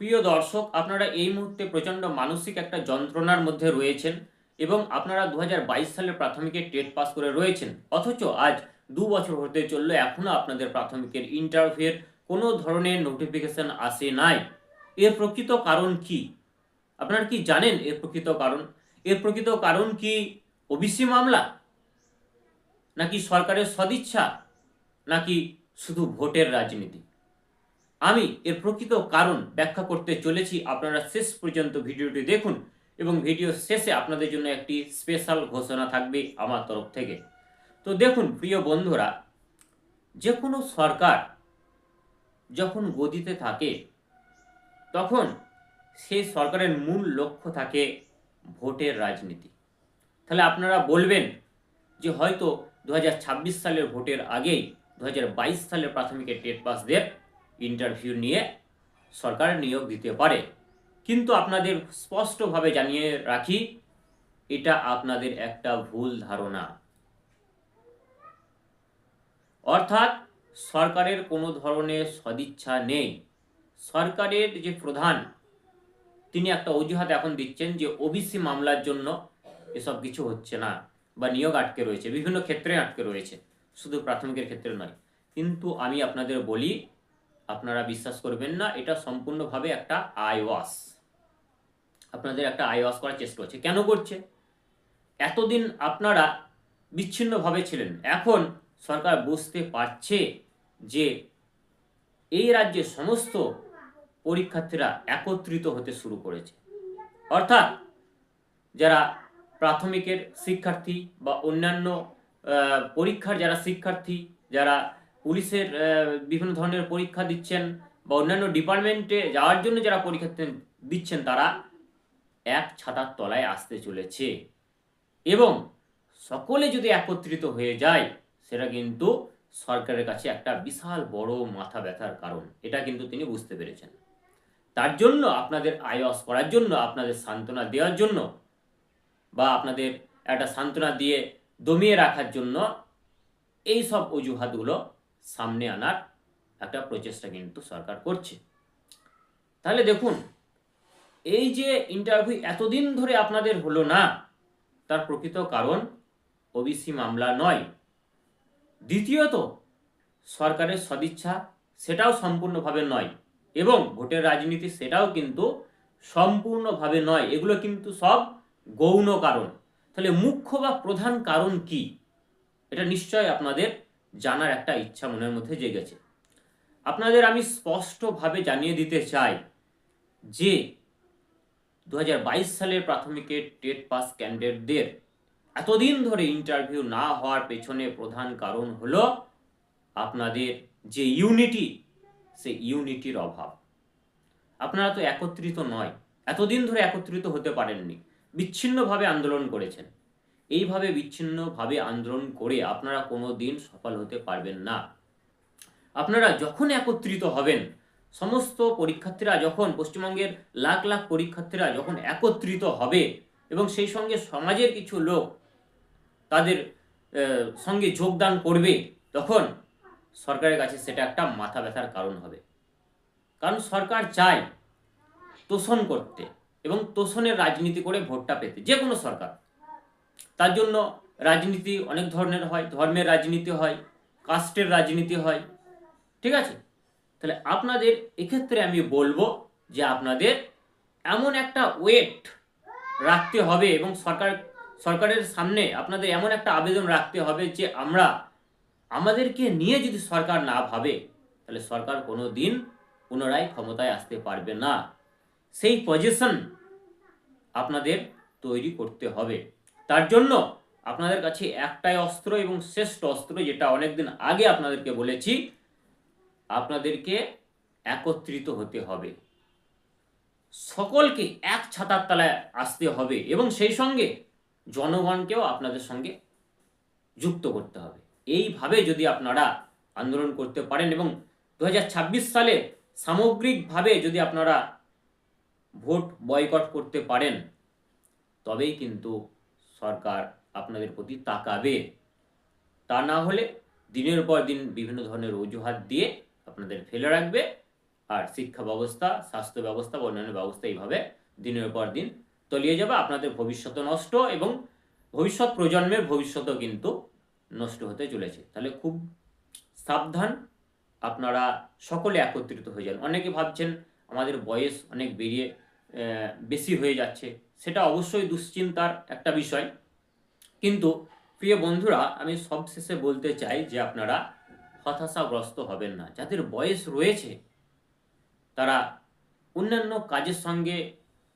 প্রিয় দর্শক, আপনারা এই মুহূর্তে প্রচণ্ড মানসিক একটা যন্ত্রণার মধ্যে রয়েছেন এবং আপনারা দু হাজার সালের প্রাথমিকে টেট পাস করে রয়েছেন। অথচ আজ দু বছর হতে চলল এখনও আপনাদের প্রাথমিকের ইন্টারভিউয়ের কোনো ধরনের নোটিফিকেশন আসে নাই। এর প্রকৃত কারণ কি? আপনারা কি জানেন এর প্রকৃত কারণ? এর প্রকৃত কারণ কি ওবিসি মামলা? নাকি সরকারের সদিচ্ছা? নাকি শুধু ভোটের রাজনীতি? আমি এর প্রকৃত কারণ ব্যাখ্যা করতে চলেছি। আপনারা শেষ পর্যন্ত ভিডিওটি দেখুন এবং ভিডিও শেষে আপনাদের জন্য একটি স্পেশাল ঘোষণা থাকবে আমার তরফ থেকে। তো দেখুন, প্রিয় বন্ধুরা যে কোনো সরকার যখন গদিতে থাকে, তখন সেই সরকারের মূল লক্ষ্য থাকে ভোটের রাজনীতি। তাহলে আপনারা বলবেন যে হয়তো দু হাজার ছাব্বিশ সালের ভোটের আগেই, দু হাজার বাইশ সালের প্রাথমিকের টেট পাসদের ইন্টারভিউ নিয়ে সরকার নিয়োগ দিতে পারে। কিন্তু আপনাদের স্পষ্টভাবে জানিয়ে রাখি, এটা আপনাদের একটা ভুল ধারণা। অর্থাৎ সরকারের কোনো ধরনের সদিচ্ছা নেই। সরকারের যে প্রধান, তিনি একটা অজুহাত এখন দিচ্ছেন যে ওবিসি মামলার জন্য এসব কিছু হচ্ছে না বা নিয়োগ আটকে রয়েছে, বিভিন্ন ক্ষেত্রে আটকে রয়েছে। শুধু প্রাথমিকের ক্ষেত্রে নয়। কিন্তু আমি আপনাদের বলি আপনারা বিশ্বাস করবেন না, এটা সম্পূর্ণভাবে একটা আইওয়াশ আপনাদের একটা আইওয়াশ করার চেষ্টা করছে। কেন করছে? এতদিন আপনারা বিচ্ছিন্নভাবে ছিলেন। এখন সরকার বুঝতে পারছে যে এই রাজ্যে সমস্ত পরীক্ষার্থীরা একত্রিত হতে শুরু করেছে। অর্থাৎ যারা প্রাথমিকের শিক্ষার্থী বা অন্যান্য পরীক্ষার যারা শিক্ষার্থী, যারা পুলিশের বিভিন্ন ধরনের পরীক্ষা দিচ্ছেন বা অন্যান্য ডিপার্টমেন্টে যাওয়ার জন্য যারা পরীক্ষা দিচ্ছেন তারা এক ছাতার তলায় আসতে চলেছে। এবং সকলে যদি একত্রিত হয়ে যায়, সেটা কিন্তু সরকারের কাছে একটা বিশাল বড় মাথা ব্যথার কারণ। এটা কিন্তু তিনি বুঝতে পেরেছেন। তার জন্য আপনাদের আয়স করার জন্য, আপনাদের সান্ত্বনা দেওয়ার জন্য বা আপনাদের একটা সান্ত্বনা দিয়ে দমিয়ে রাখার জন্য এই সব অজুহাতগুলো সামনে আনার একটা প্রচেষ্টা কিন্তু সরকার করছে। তাহলে দেখুন, এই যে ইন্টারভিউ এতদিন ধরে আপনাদের হলো না, তার প্রকৃত কারণ ওবিসি মামলা নয়। দ্বিতীয়ত, সরকারের সদিচ্ছা সেটাও সম্পূর্ণভাবে নয় এবং ভোটের রাজনীতি সেটাও কিন্তু সম্পূর্ণভাবে নয়। এগুলো কিন্তু সব গৌণ কারণ। তাহলে মুখ্য বা প্রধান কারণ কি? এটা নিশ্চয় আপনাদের জানার একটা ইচ্ছা মনের মধ্যে জেগেছে। আপনাদের আমি স্পষ্টভাবে জানিয়ে দিতে চাই যে দু হাজার বাইশ সালের প্রাথমিকের টেট পাস ক্যান্ডিডেটদের এতদিন ধরে ইন্টারভিউ না হওয়ার পেছনে প্রধান কারণ হলো আপনাদের যে ইউনিটি সে ইউনিটির অভাব। আপনারা তো একত্রিত নয়, এতদিন ধরে একত্রিত হতে পারেননি, বিচ্ছিন্নভাবে আন্দোলন করেছেন। এইভাবে বিচ্ছিন্নভাবে আন্দোলন করে আপনারা কোনো দিন সফল হতে পারবেন না। আপনারা যখন একত্রিত হবেন, সমস্ত পরীক্ষার্থীরা যখন, পশ্চিমবঙ্গের লাখ লাখ পরীক্ষার্থীরা যখন একত্রিত হবে এবং সেই সঙ্গে সমাজের কিছু লোক তাদের সঙ্গে যোগদান করবে, তখন সরকারের কাছে সেটা একটা মাথা ব্যথার কারণ হবে। কারণ সরকার চায় তোষণ করতে এবং তোষণের রাজনীতি করে ভোটটা পেতে যে কোনো সরকার। তার জন্য রাজনীতি অনেক ধরনের হয়, ধর্মের রাজনীতি হয়, কাস্টের রাজনীতি হয়, ঠিক আছে? তাহলে আপনাদের এক্ষেত্রে আমি বলব যে আপনাদের এমন একটা ওয়েট রাখতে হবে এবং সরকার, সরকারের সামনে আপনাদের এমন একটা আবেদন রাখতে হবে যে আমরা, আমাদেরকে নিয়ে যদি সরকার না ভাবে, তাহলে সরকার কোনো দিন পুনরায় ক্ষমতায় আসতে পারবে না। সেই পজিশন আপনাদের তৈরি করতে হবে। তার জন্য আপনাদের কাছে একটাই অস্ত্র এবং শ্রেষ্ঠ অস্ত্র, যেটা অনেকদিন আগে আপনাদেরকে বলেছি, আপনাদেরকে একত্রিত হতে হবে। সকলকে এক ছাতার তলায় আসতে হবে এবং সেই সঙ্গে জনগণকেও আপনাদের সঙ্গে যুক্ত করতে হবে। এইভাবে যদি আপনারা আন্দোলন করতে পারেন এবং দু হাজার ছাব্বিশ সালে সামগ্রিকভাবে যদি আপনারা ভোট বয়কট করতে পারেন, তবেই কিন্তু সরকার আপনাদের প্রতি তাকাবে। তা না হলে দিনের পর দিন বিভিন্ন ধরনের অজুহাত দিয়ে আপনাদের ফেলে রাখবে আর শিক্ষা ব্যবস্থা, স্বাস্থ্য ব্যবস্থা বা অন্যান্য ব্যবস্থা এইভাবে দিনের পর দিন তলিয়ে যাবে। আপনাদের ভবিষ্যৎ নষ্ট এবং ভবিষ্যৎ প্রজন্মের ভবিষ্যৎও কিন্তু নষ্ট হতে চলেছে। তাহলে খুব সাবধান আপনারা সকলে একত্রিত হয়ে যান। অনেকে ভাবছেন আমাদের বয়স অনেক বেরিয়ে বেশি হয়ে যাচ্ছে। সেটা অবশ্যই দুশ্চিন্তার একটা বিষয়। কিন্তু প্রিয় বন্ধুরা, আমি সবশেষে বলতে চাই যে আপনারা হতাশাগ্রস্ত হবেন না। যাদের বয়স রয়েছে, তারা অন্যান্য কাজের সঙ্গে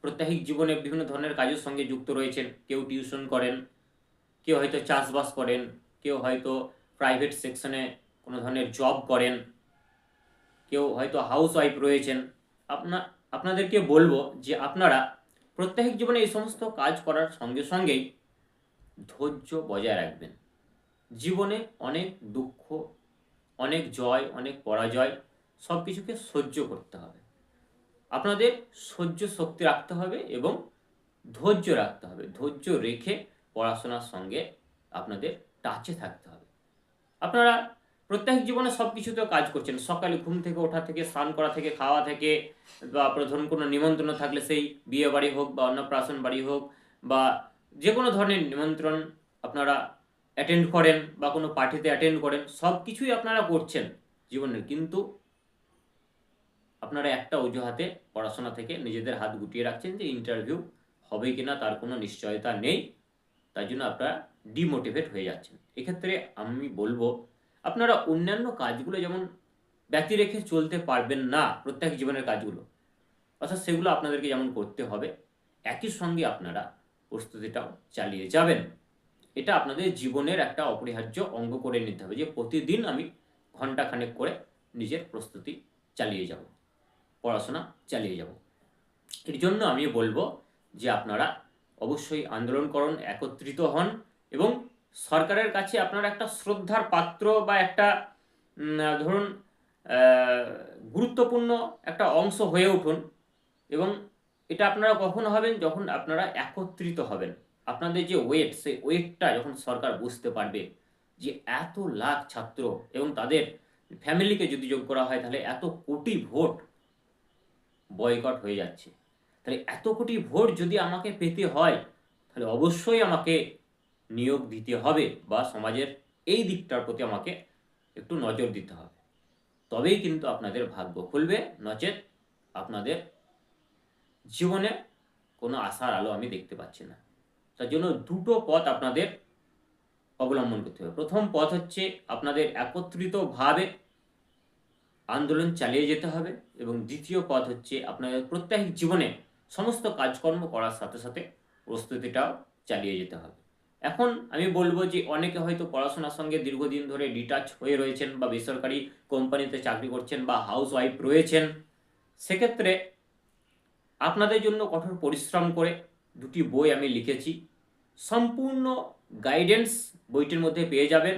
প্রত্যাহিক জীবনে বিভিন্ন ধরনের কাজের সঙ্গে যুক্ত রয়েছেন। কেউ টিউশন করেন, কেউ হয়তো চাষবাস করেন, কেউ হয়তো প্রাইভেট সেকশনে কোনো ধরনের জব করেন, কেউ হয়তো হাউস ওয়াইফ রয়েছেন। আপনা, আপনাদেরকে বলব যে আপনারা প্রত্যাহিক জীবনে এই সমস্ত কাজ করার সঙ্গে সঙ্গেই ধৈর্য বজায় রাখবেন। জীবনে অনেক দুঃখ, অনেক জয়, অনেক পরাজয় সব কিছুকে সহ্য করতে হবে। আপনাদের সহ্য শক্তি রাখতে হবে এবং ধৈর্য রাখতে হবে। ধৈর্য রেখে পড়াশোনার সঙ্গে আপনাদের টাচে থাকতে হবে। আপনারা প্রত্যেক জীবনে সব কিছুতে কাজ করছেন সকালে ঘুম থেকে ওঠা থেকে, স্নান করা থেকে, খাওয়া থেকে, বা ধরুন কোনো নিমন্ত্রণ থাকলে সেই বিয়ে বাড়ি হোক বা অন্নপ্রাশন বাড়ি হোক, বা যে কোনো ধরনের নিমন্ত্রণ আপনারা অ্যাটেন্ড করেন বা কোনো পার্টিতে অ্যাটেন্ড করেন সব কিছুই আপনারা করছেন জীবনের কিন্তু আপনারা একটা অজুহাতে পড়াশোনা থেকে নিজেদের হাত গুটিয়ে রাখছেন যে ইন্টারভিউ হবে কি না তার কোনো নিশ্চয়তা নেই। তাই জন্য আপনারা ডিমোটিভেট হয়ে যাচ্ছেন। এক্ষেত্রে আমি বলব আপনারা অন্যান্য কাজগুলো যেমন ব্যক্তি রেখে চলতে পারবেন না প্রত্যেক জীবনের কাজগুলো, অর্থাৎ সেগুলো আপনাদেরকে যেমন করতে হবে, একই সঙ্গে আপনারা প্রস্তুতিটাও চালিয়ে যাবেন। এটা আপনাদের জীবনের একটা অপরিহার্য অঙ্গ করে নিতে হবে যে প্রতিদিন আমি ঘন্টাখানেক করে নিজের প্রস্তুতি চালিয়ে যাব, পড়াশোনা চালিয়ে যাব। এর জন্য আমি বলব যে আপনারা অবশ্যই আন্দোলন করুন, একত্রিত হন এবং সরকারের কাছে আপনারা একটা শ্রদ্ধার পাত্র বা একটা ধরুন গুরুত্বপূর্ণ একটা অংশ হয়ে উঠুন এবং এটা আপনারা কখন হবেন যখন আপনারা একত্রিত হবেন। আপনাদের যে ওয়েট সেই ওয়েটটা যখন সরকার বুঝতে পারবে যে এত লাখ ছাত্র এবং তাদের ফ্যামিলিকে যদি যোগ করা হয় তাহলে এত কোটি ভোট বয়কট হয়ে যাচ্ছে। তাহলে এত কোটি ভোট যদি আমাকে পেতে হয়, তাহলে অবশ্যই আমাকে নিয়োগ দিতে হবে বা সমাজের এই দিকটার প্রতি আমাকে একটু নজর দিতে হবে। তবেই কিন্তু আপনাদের ভাগ্য খুলবে। নচেত আপনাদের জীবনে কোনো আশার আলো আমি দেখতে পাচ্ছি না। তার জন্য দুটো পথ আপনাদের অবলম্বন করতে হবে। প্রথম পথ হচ্ছে আপনাদের একত্রিতভাবে আন্দোলন চালিয়ে যেতে হবে এবং দ্বিতীয় পথ হচ্ছে আপনাদের প্রত্যাহিক জীবনে সমস্ত কাজকর্ম করার সাথে সাথে প্রস্তুতিটাও চালিয়ে যেতে হবে। এখন আমি বলব যে অনেকে হয়তো পড়াশোনার সঙ্গে দীর্ঘদিন ধরে ডিটাচ হয়ে রয়েছেন বা বেসরকারি কোম্পানিতে চাকরি করছেন বা হাউস ওয়াইফ রয়েছেন, সেক্ষেত্রে আপনাদের জন্য কঠোর পরিশ্রম করে দুটি বই আমি লিখেছি। সম্পূর্ণ গাইডেন্স বইটির মধ্যে পেয়ে যাবেন।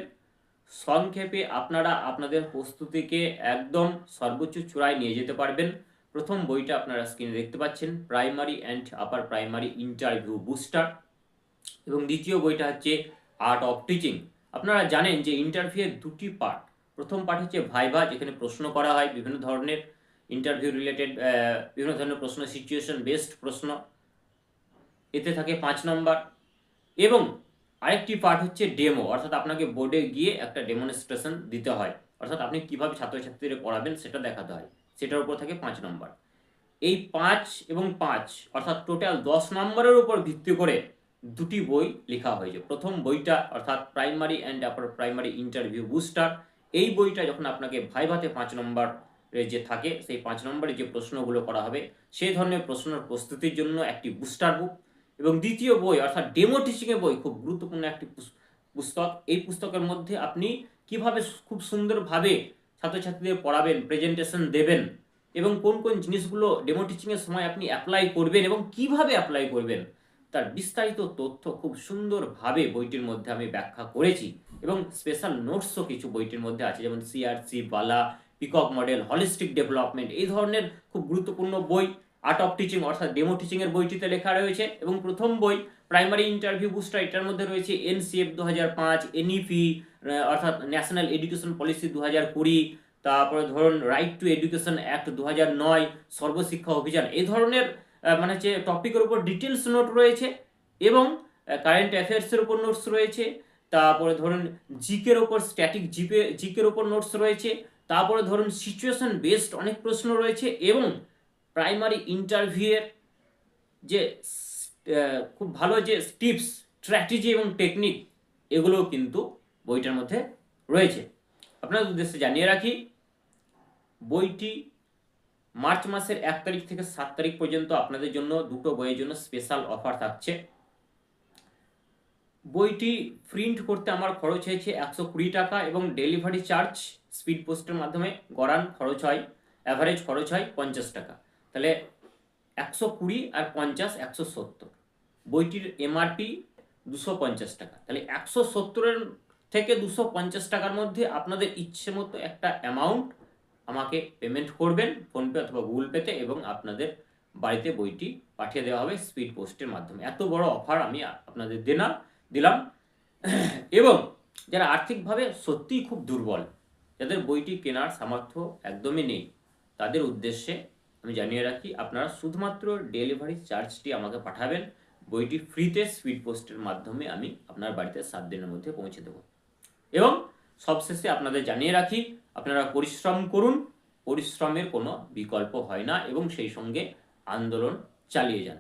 সংক্ষেপে আপনারা আপনাদের প্রস্তুতিকে একদম সর্বোচ্চ চূড়ায় নিয়ে যেতে পারবেন। প্রথম বইটা আপনারা স্ক্রিনে দেখতে পাচ্ছেন primary and upper primary interview booster এবং দ্বিতীয় বইটা হচ্ছে আর্ট অফ টিচিং আপনারা জানেন যে ইন্টারভিউয়ের দুটি পার্ট প্রথম পার্ট হচ্ছে ভাইভা, যেখানে প্রশ্ন করা হয় বিভিন্ন ধরনের ইন্টারভিউ রিলেটেড বিভিন্ন ধরনের প্রশ্ন সিচুয়েশন বেসড প্রশ্ন। এতে থাকে পাঁচ নম্বর এবং আরেকটি পার্ট হচ্ছে ডেমো অর্থাৎ আপনাকে বোর্ডে গিয়ে একটা ডেমনস্ট্রেশন দিতে হয়। অর্থাৎ আপনি কীভাবে ছাত্রছাত্রীদের পড়াবেন সেটা দেখাতে হয়। সেটার উপর থাকে পাঁচ নম্বর এই পাঁচ এবং পাঁচ, অর্থাৎ টোটাল দশ নম্বরের উপর ভিত্তি করে দুটি বই লেখা হয়েছে। প্রথম বইটা অর্থাৎ primary and upper primary interview booster এই বইটা যখন আপনাকে ভাইভাতে পাঁচ নম্বর যে থাকে, সেই পাঁচ নম্বরে যে প্রশ্নগুলো করা হবে সেই ধরনের প্রশ্নের প্রস্তুতির জন্য একটি বুস্টার বুক এবং দ্বিতীয় বই অর্থাৎ ডেমো টিচিংয়ের বই খুব গুরুত্বপূর্ণ একটি পুস- পুস্তক। এই পুস্তকের মধ্যে আপনি কীভাবে খুব সুন্দরভাবে ছাত্রছাত্রীদের পড়াবেন প্রেজেন্টেশন দেবেন এবং কোন কোন জিনিসগুলো ডেমো টিচিংয়ের সময় আপনি অ্যাপ্লাই করবেন এবং কীভাবে অ্যাপ্লাই করবেন তার বিস্তারিত তথ্য খুব সুন্দরভাবে বইটির মধ্যে আমি ব্যাখ্যা করেছি এবং স্পেশাল নোটসও কিছু বইটির মধ্যে আছে, যেমন সিআরসি বালা পিকক মডেল হলিস্টিক ডেভেলপমেন্ট এই ধরনের খুব গুরুত্বপূর্ণ বই আর্ট অফ টিচিং অর্থাৎ ডেমো টিচিং এর বইটিতে লেখা রয়েছে এবং প্রথম বই প্রাইমারি ইন্টারভিউ বুস্টার এটার মধ্যে রয়েছে এনসিএফ দু হাজার পাঁচ এনইপি অর্থাৎ ন্যাশনাল এডুকেশন পলিসি দু হাজার কুড়ি, তারপরে ধরুন রাইট টু এডুকেশন অ্যাক্ট দু হাজার নয়, সর্বশিক্ষা অভিযান, এই ধরনের মানে হচ্ছে টপিকের উপর ডিটেলস নোট রয়েছে এবং কারেন্ট অ্যাফেয়ার্সের উপর নোটস রয়েছে, তারপরে ধরুন জিকের ওপর স্ট্যাটিক জিপে জিকের ওপর নোটস রয়েছে, তারপরে ধরুন সিচুয়েশন বেসড অনেক প্রশ্ন রয়েছে এবং প্রাইমারি ইন্টারভিউয়ের যে খুব ভালো যে টিপস স্ট্র্যাটেজি এবং টেকনিক এগুলোও কিন্তু বইটার মধ্যে রয়েছে। আপনাদের উদ্দেশ্যে জানিয়ে রাখি, বইটি মার্চ মাসের এক তারিখ থেকে সাত তারিখ পর্যন্ত আপনাদের জন্য দুটো বইয়ের জন্য স্পেশাল অফার থাকছে। বইটি প্রিন্ট করতে আমার খরচ হয়েছে একশো কুড়ি টাকা এবং ডেলিভারি চার্জ স্পিড পোস্টের মাধ্যমে গড়ান খরচ হয় অ্যাভারেজ খরচ হয় পঞ্চাশ টাকা। তাহলে একশো কুড়ি আর পঞ্চাশ একশো সত্তর। বইটির এমআরপি দুশো পঞ্চাশ টাকা। তাহলে একশো সত্তরের থেকে দুশো পঞ্চাশ টাকার মধ্যে আপনাদের ইচ্ছে মতো একটা অ্যামাউন্ট আমাকে পেমেন্ট করবেন ফোনপে অথবা গুগল পেতে এবং আপনাদের বাড়িতে বইটি পাঠিয়ে দেওয়া হবে স্পিড পোস্টের মাধ্যমে। এত বড় অফার আমি আপনাদের দেনা, দিলাম। এবং যারা আর্থিকভাবে সত্যিই খুব দুর্বল, যাদের বইটি কেনার সামর্থ্য একদমই নেই, তাদের উদ্দেশ্যে আমি জানিয়ে রাখি, আপনারা শুধুমাত্র ডেলিভারি চার্জটি আমাকে পাঠাবেন, বইটি ফ্রিতে স্পিড পোস্টের মাধ্যমে আমি আপনার বাড়িতে সাত দিনের মধ্যে পৌঁছে দেবো। এবং সবশেষে আপনাদের জানিয়ে রাখি আপনারা পরিশ্রম করুন পরিশ্রমের কোনো বিকল্প হয় না এবং সেই সঙ্গে আন্দোলন চালিয়ে যান।